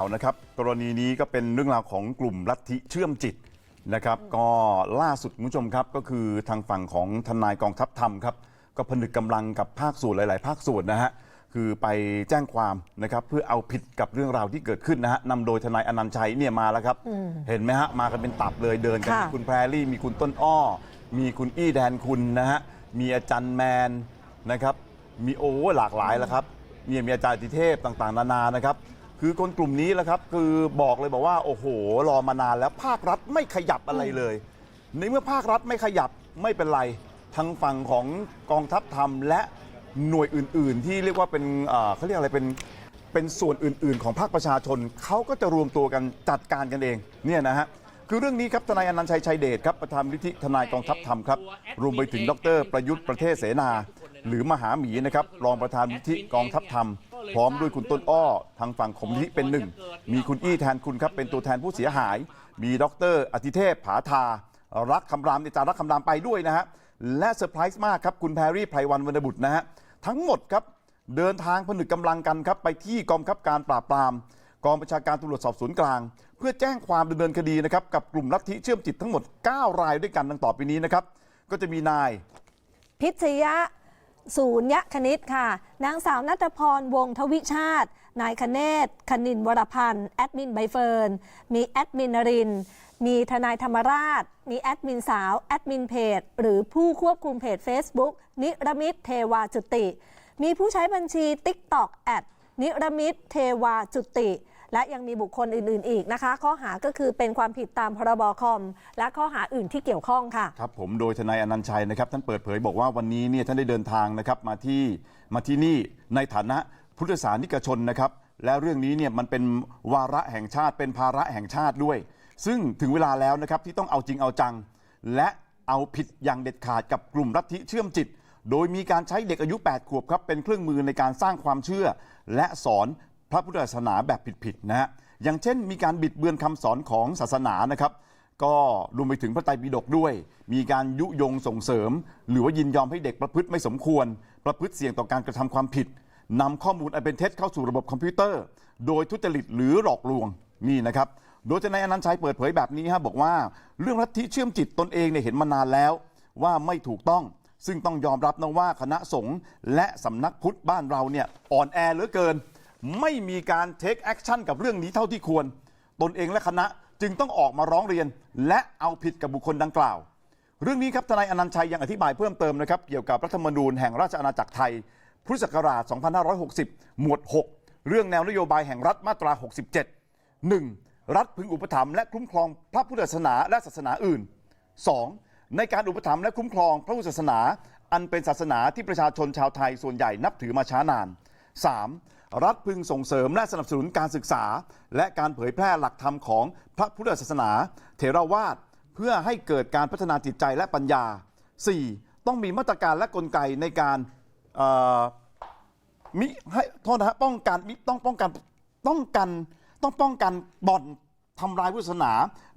เอานะครับกรณีนี้ก็เป็นเรื่องราวของกลุ่มลัทธิเชื่อมจิตนะครับ ก็ล่าสุดคุณผู้ชมครับก็คือทางฝั่งของทนายกองทัพธรรมครับก็ผนึกกำลังกับภาคส่วนหลาย ๆ ภาคส่วนนะฮะคือไปแจ้งความนะครับเพื่อเอาผิดกับเรื่องราวที่เกิดขึ้นนะฮะนำโดยทนายอนันต์ชัยเนี่ยมาแล้วครับ เห็นไหมฮะมากันเป็นตับเลยเดินกันค่ะมีคุณแพรรี่มีคุณต้นอ้อ มีคุณอี้แดนคุณนะฮะมีอาจารย์แมนนะครับมีโอ้หลากหลายแล้วครับมีมีอาจารย์ติเทพต่าง ๆ นานานะครับ คือคนกลุ่มนี้แหละครับคือบอกเลยบอกว่าโอ้โหรอมานานแล้วภาครัฐไม่ขยับอะไรเลย ในเมื่อภาครัฐไม่ขยับไม่เป็นไรทางฝั่งของกองทัพธรรมและหน่วยอื่น ๆ ที่เรียกว่าเป็นเอ่อเขาเรียกอะไรเป็นเป็นส่วนอื่น ๆ ของภาคประชาชนเขาก็จะรวมตัวกันจัดการกันเองเนี่ยนะฮะคือเรื่องนี้ครับทนายอนันต์ชัยชัยเดชครับประธานนิธิทนายกองทัพธรรมครับรวมไปถึงดร ประยุทธ์ประเทศเสนา หรือมหาหมีนะครับรองประธานนิธิกองทัพธรรม พร้อมด้วยคุณต้นอ้อ ทางฝั่งของมูลนิธิเป็นหนึ่ง มีคุณอี้แทนคุณครับเป็นตัวแทนผู้เสียหาย มีดรอธิเทพผาทา รักคำรามเนี่ยจะรักคำรามไปด้วยนะฮะ และเซอร์ไพรส์มากครับ คุณแพรรี่ไพรวันวรรณบุตรนะฮะ ทั้งหมดครับ เดินทางผนึกกำลังกันครับ ไปที่กองบังคับการปราบปราม กองประชาการตำรวจสอบสวนกลาง เพื่อแจ้งความดำเนินคดีนะครับกับกลุ่มลัทธิเชื่อมจิตทั้งหมด 9 รายด้วยกันดังต่อไปนี้นะครับก็จะมีนาย พิชยะ ศูนยคณิตค่ะ นางสาวนัทพรวงทวิชาติ นายคเนศคณินวรพันธ์แอดมินใบเฟิร์น มีแอดมินนริน มีทนายธรรมราช มีแอดมินสาว แอดมินเพจ หรือผู้ควบคุมเพจ Facebook นิรมิตเทวาจุติ มีผู้ใช้บัญชี TikTok แอดนิรมิตเทวาจุติ และยังมีบุคคลอื่น ๆ อีกนะคะ ข้อหาก็คือเป็นความผิดตามพรบคอม และข้อหาอื่นที่เกี่ยวข้องค่ะ ครับผมโดยทนายอนันต์ชัยนะครับท่านเปิดเผยบอกว่าวันนี้เนี่ยท่านได้เดินทางนะครับมาที่มาที่นี่ในฐานะพุทธศาสนิกชนนะครับและเรื่องนี้เนี่ยมันเป็นวาระแห่งชาติ เป็นภาระแห่งชาติด้วย ซึ่งถึงเวลาแล้วนะครับที่ต้องเอาจริงเอาจัง และเอาผิดอย่างเด็ดขาดกับกลุ่มลัทธิเชื่อมจิต โดยมีการใช้เด็กอายุ 8 ขวบครับเป็นเครื่องมือในการสร้างความเชื่อ และสอน พระพุทธศาสนาแบบผิดๆนะฮะอย่างเช่น มีการบิดเบือนคำสอนของศาสนานะครับ ก็รวมไปถึงพระไตรปิฎกด้วย มีการยุยงส่งเสริม หรือว่ายินยอมให้เด็กประพฤติไม่สมควร ประพฤติเสี่ยงต่อการกระทำความผิดนำข้อมูลอันเป็นเท็จเข้าสู่ระบบคอมพิวเตอร์ โดยทุจริตหรือหลอกลวงนี่นะครับ โดยทนายอนันต์ชัยเปิดเผยแบบนี้ฮะบอกว่าเรื่องลัทธิเชื่อมจิตตนเองเนี่ยเห็นมานานแล้ว ว่าไม่ถูกต้อง ซึ่งต้องยอมรับนะว่าคณะสงฆ์และสำนักพุทธบ้านเราเนี่ยอ่อนแอเหลือเกิน ไม่มีการเทคแอคชั่นกับเรื่องนี้เท่าที่ควร ตนเองและคณะจึงต้องออกมาร้องเรียน และเอาผิดกับบุคคลดังกล่าว เรื่องนี้ครับทนายอนันต์ชัยยังอธิบายเพิ่มเติมนะครับเกี่ยวกับรัฐธรรมนูญแห่งราชอาณาจักรไทย พุทธศักราช 2560 หมวด 6 เรื่องแนวนโยบายแห่งรัฐมาตรา 67 1. รัฐพึงอุปถัมภ์และคุ้มครองพระพุทธศาสนาและศาสนาอื่น 2. ในการอุปถัมภ์และคุ้มครองพระพุทธศาสนา อันเป็นศาสนาที่ประชาชนชาวไทยส่วนใหญ่นับถือมาช้านาน 3. รัฐพึงส่งเสริมและสนับสนุนการศึกษา และการเผยแพร่หลักธรรมของพระพุทธศาสนา เถรวาทเพื่อให้เกิดการพัฒนาจิตใจและปัญญา 4. ต้องมีมาตรการและกลไกในการมิให้โทษนะฮะป้องกันมิต้องป้องกันต้องกันต้องป้องกันบ่อนทำลายพุทธศาสนา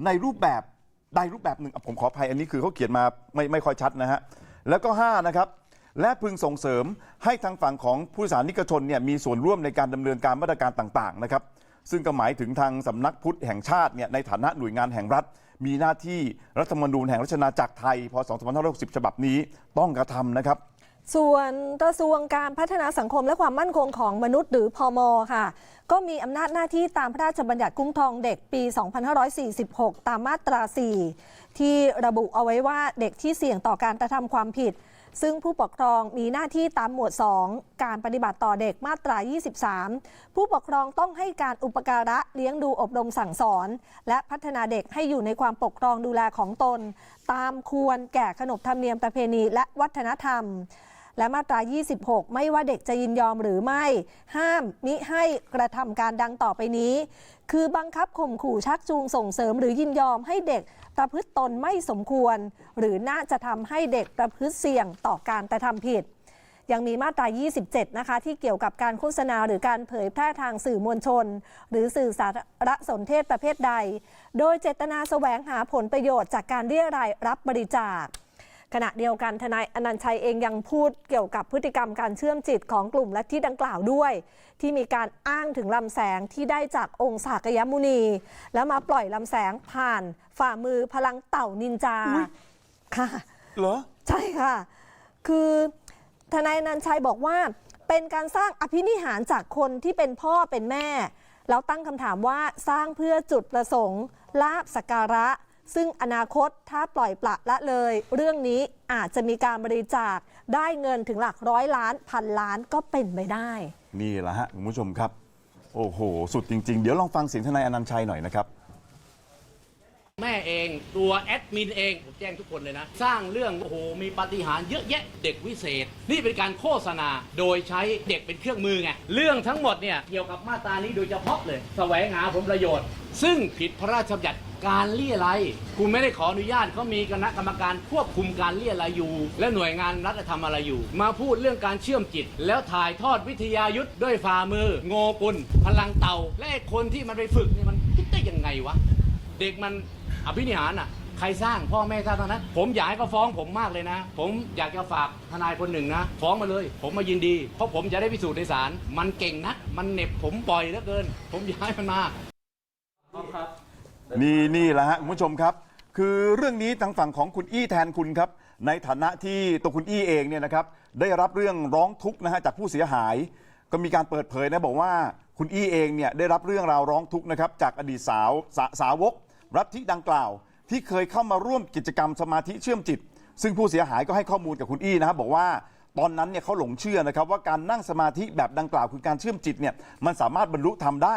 ในรูปแบบใดรูปแบบหนึ่งผมขออภัยอันนี้คือเขาเขียนมาไม่ไม่ค่อยชัดนะฮะแล้วก็5นะครับ และพึงส่งเสริมให้ทางฝั่งของผู้สารนิกชนเนี่ยมีส่วนร่วมในการดำเนินการมาตรการต่างๆนะครับ ซึ่งก็หมายถึงทางสำนักพุทธแห่งชาติเนี่ยในฐานะหน่วยงานแห่งรัฐ มีหน้าที่รัฐธรรมนูญแห่งราชอาณาจักรไทยพศ2560ฉบับนี้ต้องกระทำนะครับ ส่วนกระทรวงการพัฒนาสังคมและความมั่นคงของมนุษย์หรือพอมค่ะ ก็มีอำนาจหน้าที่ตามพระราชบัญญัติคุ้มครองเด็กปี 2546 ตามมาตรา 4 ที่ระบุเอาไว้ว่าเด็กที่เสี่ยงต่อการกระทำความผิด ซึ่งผู้ปกครองมีหน้าที่ตามหมวด 2 การปฏิบัติต่อเด็กมาตรา 23 ผู้ปกครองต้องให้การอุปการะเลี้ยงดูอบรมสั่งสอน และพัฒนาเด็กให้อยู่ในความปกครองดูแลของตน ตามควรแก่ขนบธรรมเนียมประเพณีและวัฒนธรรม และมาตรา 26 ไม่ว่าเด็กจะยินยอมหรือไม่ ห้ามมิให้กระทำการดังต่อไปนี้ คือบังคับข่มขู่ชักจูงส่งเสริมหรือยินยอมให้เด็กประพฤติตนไม่สมควร หรือน่าจะทำให้เด็กประพฤติเสี่ยงต่อการกระทำผิดยังมีมาตรา 27 นะคะ ที่เกี่ยวกับการโฆษณาหรือการเผยแพร่ทางสื่อมวลชน หรือสื่อสารสนเทศประเภทใด โดยเจตนาแสวงหาผลประโยชน์จากการเรียรายรับบริจาค ขณะเดียวกันทนายอนันต์ชัยเองยังพูดเกี่ยวกับพฤติกรรมการเชื่อมจิตของกลุ่มและที่ดังกล่าวด้วย ที่มีการอ้างถึงลำแสงที่ได้จากองค์สากยมุนี แล้วมาปล่อยลำแสงผ่านฝ่ามือพลังเต่านินจาอุ๊ยค่ะเหรอใช่ค่ะ คือทนายอนันต์ชัยบอกว่า เป็นการสร้างอภินิหารจากคนที่เป็นพ่อเป็นแม่ แล้วตั้งคำถามว่าสร้างเพื่อจุดประสงค์ลาบสกการะ ซึ่งอนาคตถ้าปล่อยปละละเลย เรื่องนี้อาจจะมีการบริจาคได้เงินถึงหลักร้อยล้านพันล้านก็เป็นไปได้ นี่แหละฮะคุณผู้ชมครับ โอ้โห สุดจริง ๆ เดี๋ยวลองฟังเสียงทนายอนันต์ชัยหน่อยนะครับ แม่เองตัวแอดมินเองผมแจ้งทุกคนเลยนะ สร้างเรื่องโอ้โหมีปาฏิหาริย์เยอะแยะเด็กวิเศษ นี่เป็นการโฆษณาโดยใช้เด็กเป็นเครื่องมือไงเรื่องทั้งหมดเนี่ยเกี่ยวกับมาตรานี้โดยเฉพาะเลย แสวงหาผลประโยชน์ ซึ่งผิดพระราชบัญญัติ การเลี่ยไรคุณไม่ได้ขออนุญาตเขามีคณะกรรมการควบคุมการเลี่ยไรอยู่ และหน่วยงานรัฐทำอะไรอยู่ มาพูดเรื่องการเชื่อมจิต แล้วถ่ายทอดวิทยายุทธ์ด้วยฝ่ามือ โงกุลพลังเต่าและคนที่มันไปฝึกเนี่ยมันคิดได้ยังไงวะเด็กมันอภินิหารอะใครสร้างพ่อแม่สร้างทั้งนั้น ผมอยากให้เขาฟ้องผมมากเลยนะ ผมอยากจะฝากทนายคนหนึ่งนะ ฟ้องมาเลย ผมมายินดี เพราะผมจะได้พิสูจน์ในศาลมันเก่งนักมันเหน็บผมปล่อยเหลือเกิน ผมอยากให้มันมาครับ นี่นี่แหละฮะคุณผู้ชมครับ คือเรื่องนี้ทางฝั่งของคุณอี้แทนคุณครับ ในฐานะที่ตัวคุณอี้เองเนี่ยนะครับได้รับเรื่องร้องทุกข์นะฮะจากผู้เสียหาย ก็มีการเปิดเผยนะบอกว่าคุณอี้เองเนี่ยได้รับเรื่องราวร้องทุกข์นะครับจากอดีตสาวสาสาวก รัฐที่ดังกล่าว ที่เคยเข้ามาร่วมกิจกรรมสมาธิเชื่อมจิต ซึ่งผู้เสียหายก็ให้ข้อมูลกับคุณอี้นะครับบอกว่าตอนนั้นเนี่ยเขาหลงเชื่อนะครับว่าการนั่งสมาธิแบบดังกล่าวคือการเชื่อมจิตเนี่ยมันสามารถบรรลุธรรมได้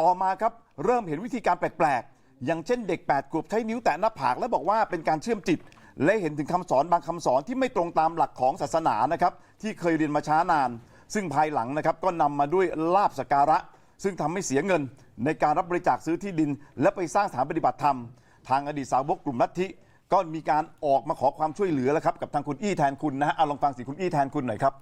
ต่อมาครับเริ่มเห็นวิธีการแปลกๆ อย่างเช่นเด็ก8ขวบใช้นิ้วแตะหน้าผากแล้วบอกว่าเป็นการเชื่อมจิต และเห็นถึงคำสอนบางคำสอนที่ไม่ตรงตามหลักของศาสนานะครับที่เคยเรียนมาช้านาน ซึ่งภายหลังนะครับก็นำมาด้วยลาบสกการะ ซึ่งทำให้เสียเงิน ในการรับบริจาคซื้อที่ดิน และไปสร้างสถานปฏิบัติธรรม ทางอดีตสาวกกลุ่มลัทธิก็มีการออกมาขอความช่วยเหลือแล้วครับกับทางคุณอี้แทนคุณนะฮะเอาลองฟังเสียงคุณอี้แทนคุณหน่อยครับ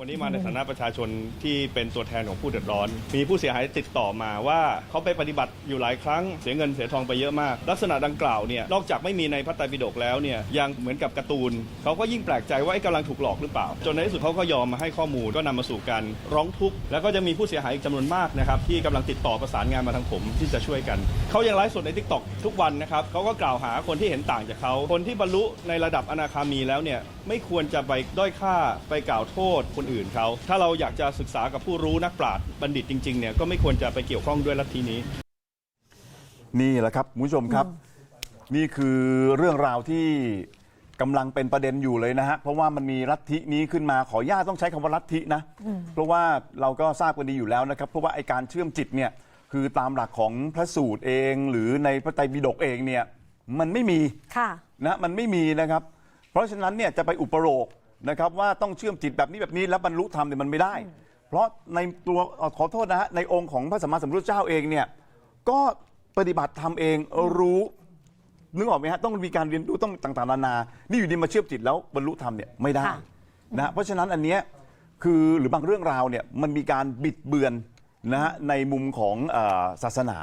วันนี้มาในฐานะประชาชนที่เป็นตัวแทนของผู้เดือดร้อน มีผู้เสียหายติดต่อมาว่าเขาไปปฏิบัติอยู่หลายครั้งเสียเงินเสียทองไปเยอะมาก ลักษณะดังกล่าวเนี่ยนอกจากไม่มีในพระไตรปิฎกแล้วเนี่ยยังเหมือนกับการ์ตูนเขาก็ยิ่งแปลกใจว่าไอ้กำลังถูกหลอกหรือเปล่า จนในที่สุดเขาก็ยอมมาให้ข้อมูลก็นำมาสู่การร้องทุกข์แล้วก็จะมีผู้เสียหายอีกจำนวนมากนะครับที่กำลังติดต่อประสานงานมาทางผมที่จะช่วยกันเขายังไลฟ์สดในทิกตอกทุกวันนะครับเขาก็กล่าวหาคนที่เห็นต่างจากเขาคนที่บรรลุในระดับอนาคามีแล้วเนี่ย ไม่ควรจะไปด้อยค่าไปกล่าวโทษคนอื่นเขา ถ้าเราอยากจะศึกษากับผู้รู้นักปราชญ์บัณฑิตจริงๆเนี่ยก็ไม่ควรจะไปเกี่ยวข้องด้วยลัทธินี้ นี่แหละครับคุณผู้ชมครับ นี่คือเรื่องราวที่กำลังเป็นประเด็นอยู่เลยนะฮะ เพราะว่ามันมีลัทธินี้ขึ้นมาขออนุญาตต้องใช้คำว่าลัทธินะ เพราะว่าเราก็ทราบกันดีอยู่แล้วนะครับ เพราะว่าไอการเชื่อมจิตเนี่ยคือตามหลักของพระสูตรเอง หรือในพระไตรปิฎกเองเนี่ยมันไม่มีค่ะนะมันไม่มีนะครับ เพราะฉะนั้นเนี่ยจะไปอุปโลกนะครับว่าต้องเชื่อมจิตแบบนี้แบบนี้แล้วบรรลุธรรมเนี่ยมันไม่ได้ เพราะในตัวเอ่อขอโทษนะฮะในองค์ของพระสัมมาสัมพุทธเจ้าเองเนี่ยก็ปฏิบัติธรรมเองรู้นึกออกไหมฮะต้องมีการเรียนรู้ต้องต่างๆนานา นี่อยู่ดีมาเชื่อมจิตแล้วบรรลุธรรมเนี่ยไม่ได้ค่ะนะเพราะฉะนั้นอันเนี้ยคือหรือบางเรื่องราวเนี่ยมันมีการบิดเบือนนะฮะในมุมของเออศาสนา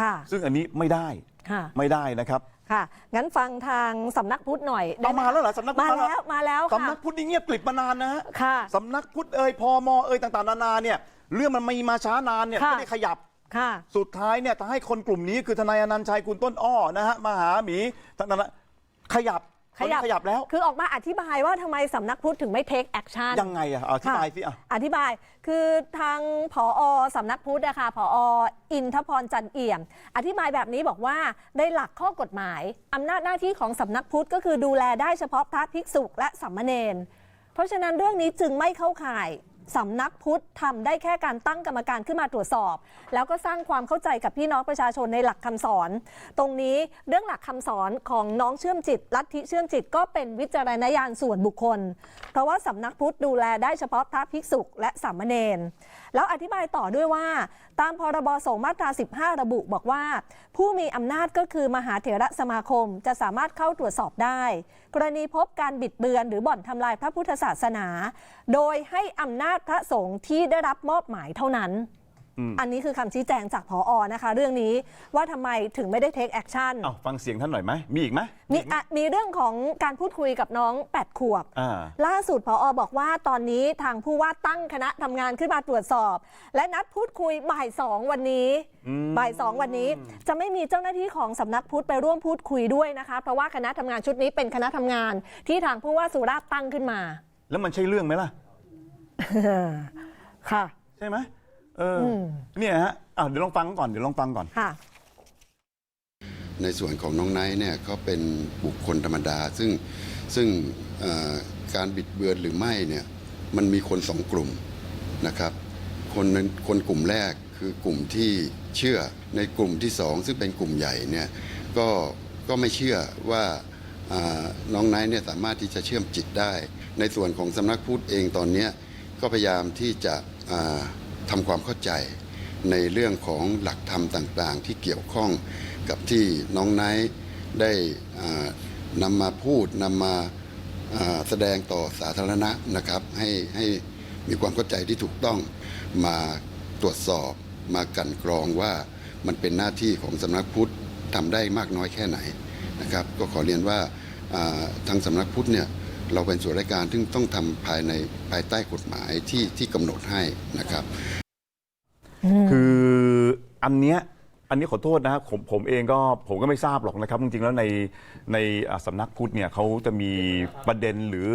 ค่ะซึ่งอันนี้ไม่ได้ค่ะไม่ได้นะครับ ค่ะ งั้นฟังทางสำนักพุทธหน่อยได้เอาไหมาแล้วเหรอสำนักพุทธมามาแล้วแล้ว มาแล้วค่ะ สำนักพุทธนี่เงียบกลิบมานานนะฮะค่ะสำนักพุทธเอ่ยพอมเอ่ยต่างๆนานาเนี่ยเรื่องมันมีมาช้านานเนี่ยค่ะ ไม่ได้ขยับ ค่ะ สุดท้ายเนี่ยถ้าให้คนกลุ่มนี้คือทนายอนันต์ชัยคุณต้นอ้อนะฮะมหาหมีต่างๆนานา ขยับ ตอนนี้ขยับแล้ว คือออกมาอธิบายว่าทำไมสำนักพุทธถึงไม่เทคแอคชั่นยังไงอะอธิบายสิอะอธิบาย คือทางผอสำนักพุทธนะคะผออินทพรจันเอี่ยม อธิบายแบบนี้บอกว่าในหลักข้อกฎหมายอำนาจหน้าที่ของสำนักพุทธก็คือดูแลได้เฉพาะพระภิกษุและสามเณร เพราะฉะนั้นเรื่องนี้จึงไม่เข้าข่าย สำนักพุทธทำได้แค่การตั้งกรรมการขึ้นมาตรวจสอบ แล้วก็สร้างความเข้าใจกับพี่น้องประชาชนในหลักคำสอน ตรงนี้เรื่องหลักคำสอนของน้องเชื่อมจิต ลัทธิเชื่อมจิตก็เป็นวิจารณญาณส่วนบุคคล เพราะว่าสำนักพุทธดูแลได้เฉพาะพระภิกษุและสามเณรแล้วอธิบายต่อด้วยว่า ตามพรบสงฆ์มาตรา 15 ระบุบอกว่า ผู้มีอำนาจก็คือมหาเถระสมาคมจะสามารถเข้าตรวจสอบได้ กรณีพบการบิดเบือนหรือบ่อนทำลายพระพุทธศาสนา โดยให้อำนาจพระสงฆ์ที่ได้รับมอบหมายเท่านั้นอืมอันนี้คือคำชี้แจงจากพออนะคะ เรื่องนี้ว่าทำไมถึงไม่ได้เทคแอคชั่นเอาฟังเสียงท่านหน่อยไหมมีอีกไหมมีอะมีเรื่องของการพูดคุยกับน้อง 8 ขวบ อ่า ล่าสุดพออบอกว่าตอนนี้ทางผู้ว่าตั้งคณะทำงานขึ้นมาตรวจสอบ และนัดพูดคุยบ่ายสองวันนี้อืม บ่ายสองวันนี้ จะไม่มีเจ้าหน้าที่ของสำนักพุทธไปร่วมพูดคุยด้วยนะคะ เพราะว่าคณะทำงานชุดนี้เป็นคณะทำงานที่ทางผู้ว่าสุราษฎร์ตั้งขึ้นมา แล้วมันใช่เรื่องไหมล่ะ ค่ะ ใช่ไหมเอออมเนี่ยฮะอะเดี๋ยวลองฟังก่อนเดี๋ยวลองฟังก่อน ค่ะ ในส่วนของน้องไนท์เนี่ยก็เป็นบุคคลธรรมดา ซึ่งซึ่งเอ่อการบิดเบือนหรือไม่เนี่ยมันมีคนสองกลุ่มนะครับ คนนั้นคนกลุ่มแรกคือกลุ่มที่เชื่อในกลุ่มที่สองซึ่งเป็นกลุ่มใหญ่เนี่ยก็ก็ไม่เชื่อว่าอ่าน้องไนท์เนี่ยสามารถที่จะเชื่อมจิตได้ ในส่วนของสำนักพุทธเองตอนเนี้ย ก็พยายามที่จะอ่าทำความเข้าใจในเรื่องของหลักธรรมต่างๆ ที่เกี่ยวข้องกับที่น้องไนท์ได้อ่านำมาพูดนำมาอ่าแสดงต่อสาธารณะนะครับ ให้ให้มีความเข้าใจที่ถูกต้องมาตรวจสอบมากันกรองว่ามันเป็นหน้าที่ของสำนักพุทธทำได้มากน้อยแค่ไหนนะครับ ก็ขอเรียนว่าทางสำนักพุทธเนี่ย เราเป็นส่วนราชการซึ่งต้องทำภายในภายใต้กฎหมายที่ที่กำหนดให้นะครับ คืออันเนี้ยอันนี้ขอโทษนะครับผมผมเองก็ผมก็ไม่ทราบหรอกนะครับจริงๆแล้วในในอ่าสำนักพุทธเนี่ยเขาจะมีประเด็นหรือ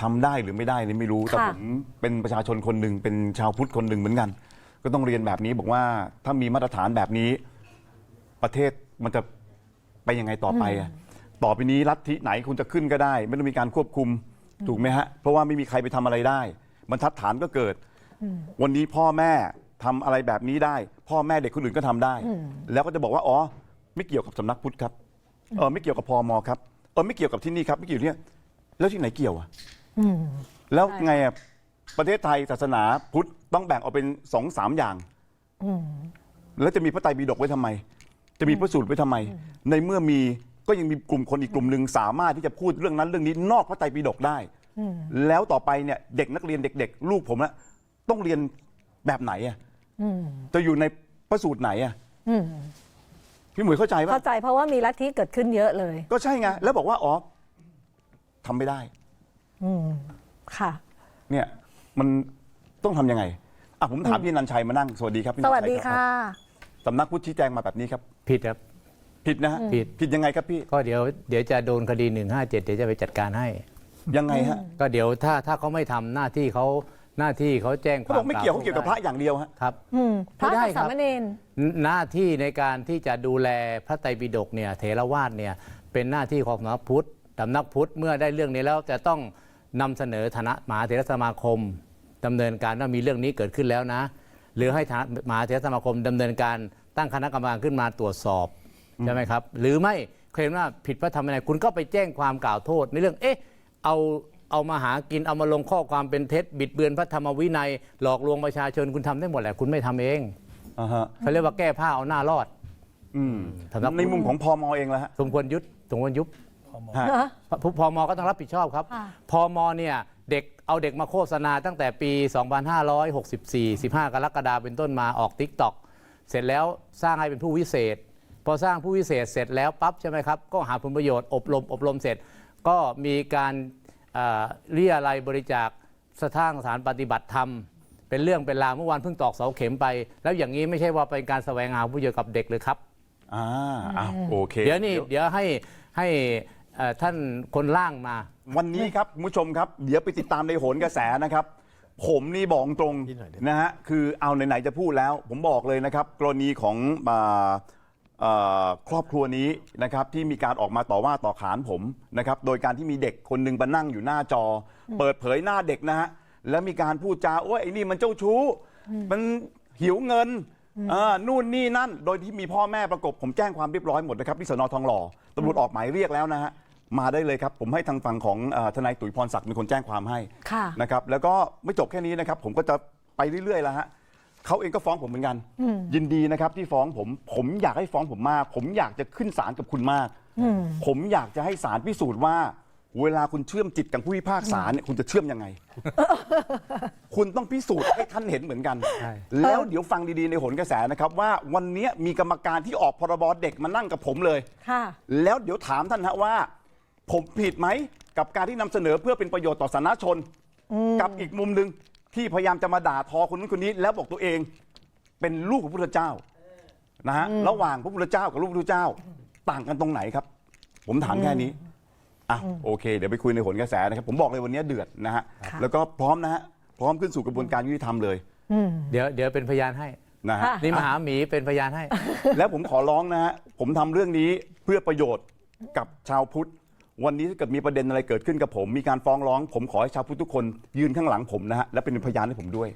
ทำได้หรือไม่ได้นี่ไม่รู้แต่ค่ะผมเป็นประชาชนคนหนึ่งเป็นชาวพุทธคนหนึ่งเหมือนกัน ก็ต้องเรียนแบบนี้บอกว่าถ้ามีมาตรฐานแบบนี้ ประเทศมันจะไปยังไงต่อไปอะ ต่อไปนี้ลัทธิไหนคุณจะขึ้นก็ได้ ไม่ต้องมีการควบคุมถูกไหมฮะ เพราะว่าไม่มีใครไปทำอะไรได้บรรทัดฐานก็เกิด วันนี้พ่อแม่ทำอะไรแบบนี้ได้ พ่อแม่เด็กคนอื่นก็ทำได้ แล้วก็จะบอกว่าอ๋อไม่เกี่ยวกับสำนักพุทธครับเออไม่เกี่ยวกับพอมครับเออไม่เกี่ยวกับที่นี่ครับไม่เกี่ยวเนี่ยแล้วที่ไหนเกี่ยวอะ อืม แล้วใช่ไงอะประเทศไทยศาสนาพุทธต้องแบ่งออกเป็นสองสามอย่างอืมแล้วจะมีพระไตรปิฎกไว้ทำไม จะมีพระสูตรไว้ทำไม ในเมื่อมี ก็ยังมีกลุ่มคนอีกกลุ่มหนึ่งสามารถที่จะพูดเรื่องนั้นเรื่องนี้นอกพระไตรปิฎกได้อืมแล้วต่อไปเนี่ยเด็กนักเรียนเด็ก ๆ ลูกผมละต้องเรียนแบบไหนอะอืมจะอยู่ในพระสูตรไหนอะอืมพี่หมวยเข้าใจปะเข้าใจเพราะว่ามีลัทธิเกิดขึ้นเยอะเลย ก็ใช่ไงแล้วบอกว่าอ๋อทำไม่ได้อืมค่ะ เนี่ยมันต้องทำยังไงอะผมถามพี่นันชัยมานั่งสวัสดีครับพี่สนันชัยวัสดีรับค่ะสำนักพุทธชี้แจงมาแบบนี้ครับ ผิดครับ ผิดนะฮะผิด ผิดยังไงครับพี่ ก็เดี๋ยวเดี๋ยวจะโดนคดี 157 เดี๋ยวจะไปจัดการให้ ยังไงฮะก็เดี๋ยวถ้าถ้าเขาไม่ทำหน้าที่เขาหน้าที่เขาแจ้งคเขาวามบอกไม่เกี่ยวเขาเกี่ยวกับพระอย่างเดียวฮะ ครับ อืมพระไม่ได้กับครัสาบ มเณร หน้าที่ในการที่จะดูแลพระไตรปิฎกเนี่ยเถรวาทเนี่ยเป็นหน้าที่ของสำนักพุทธสำนักพุทธเมื่อได้เรื่องนี้แล้วจะต้องนำเสนอคณะมหาเถรสมาคมดำเนินการว่ามีเรื่องนี้เกิดขึ้นแล้วนะ หรือให้คณะมหาเถรสมาคมดำเนินการตั้งคณะกรรมการขึ้นมาตรวจสอบ ใช่ไหมครับ หรือไม่เคลมว่าผิดพระธรรมวินัยคุณก็ไปแจ้งความกล่าวโทษในเรื่องเอ๊ะเอาเอามาหากินเอามาลงข้อความเป็นเท็จ บิดเบือนพระธรรมวินัย หลอกลวงประชาชนคุณทำได้หมดแหละคุณไม่ทำเองอ่าฮะเขาเรียกว่าแก้ผ้าเอาหน้ารอดอืมสำนักพุทธในมุมของพมเองแล้วฮะสมควรยุบสมควรยุบฮะพพมก็ต้องรับผิดชอบครับค่ะพมเนี่ยเด็กเอาเด็กมาโฆษณาตั้งแต่ปี 2564 15 กรกฎาคมเป็นต้นมาออก t ิ k t o k เสร็จแล้วสร้างให้เป็นผู้วิเศษ พอสร้างผู้วิเศษเสร็จแล้วปั๊บใช่ไหมครับ ก็หาผลประโยชน์อบรมอบรมเสร็จ ก็มีการเอ่อเรียอะไรยบริจาคสถานสถานปฏิบัติธรรม เป็นเรื่องเป็นราวเมื่อวานเพิ่งตอกเสาเข็มไป แล้วอย่างนี้ไม่ใช่ว่าเป็นการแสวงหาผลประโยชน์กับเด็กเลยครับอ่าอะโอเค เดี๋ยวนี่เดี๋ยวให้ให้เอ่อท่านคนล่างมา วันนี้ครับคุณผู้ชมครับ เดี๋ยวไปติดตามในโหนกระแสนะครับ ผมนี่บอกตรงนะฮะคือเอาไหนๆจะพูดแล้ว ผมบอกเลยนะครับ กรณีของอ่าเอ่อ ครอบครัวนี้นะครับที่มีการออกมาต่อว่าต่อขานผมนะครับโดยการที่มีเด็กคนหนึ่งมานั่งอยู่หน้าจอ เปิดเผยหน้าเด็กนะฮะแล้วมีการพูดจาโอ้ยไอ้นี่มันเจ้าชู้ มันหิวเงินอ่านู่นนี่นั่น โดยที่มีพ่อแม่ประกบผมแจ้งความเรียบร้อยหมดนะครับที่สนทองหล่อตำรวจออกหมายเรียกแล้วนะฮะมาได้เลยครับ ผมให้ทางฝั่งของเอ่อทนายตุ๋ยพรศักดิ์เป็นคนแจ้งความให้ค่ะนะครับแล้วก็ไม่จบแค่นี้นะครับผมก็จะไปเรื่อยๆแล้วฮะ เขาเองก็ฟ้องผมเหมือนกัน ยินดีนะครับที่ฟ้องผม ผมอยากให้ฟ้องผมมาก ผมอยากจะขึ้นศาลกับคุณมากอืมผมอยากจะให้ศาลพิสูจน์ว่า เวลาคุณเชื่อมจิตกับผู้พิพากษาเนี่ยคุณจะเชื่อมยังไง คุณต้องพิสูจน์ให้ท่านเห็นเหมือนกันใช่แล้วเดี๋ยวฟังดีๆในโหนกระแสนะครับว่าวันนี้มีกรรมการที่ออกพรบเด็กมานั่งกับผมเลยค่ะแล้วเดี๋ยวถามท่านฮะว่า ผมผิดไหมกับการที่นำเสนอเพื่อเป็นประโยชน์ต่อสาธารณชน กับอีกมุมหนึ่ง ที่พยายามจะมาด่าทอคนนั้นคนนี้แล้วบอกตัวเองเป็นลูกของพระพุทธเจ้านะฮะระหว่างพระพุทธเจ้ากับลูกพระพุทธเจ้าต่างกันตรงไหนครับ ผมถามแค่นี้อะโอเค เดี๋ยวไปคุยในโหนกระแสนะครับ ผมบอกเลยวันนี้เดือดนะฮะค่ะแล้วก็พร้อมนะฮะพร้อมขึ้นสู่กระบวนการยุติธรรมเลยเดี๋ยวเดี๋ยวเป็นพยานให้นะฮะค่ะนี่มหาหมีเป็นพยานให้ แล้วผมขอร้องนะฮะผมทำเรื่องนี้เพื่อประโยชน์กับชาวพุทธ วันนี้ถ้าเกิดมีประเด็นอะไรเกิดขึ้นกับผมมีการฟ้องร้องผมขอให้ชาวพุทธทุกคนยืนข้างหลังผมนะฮะและเป็นพยานให้ผมด้วย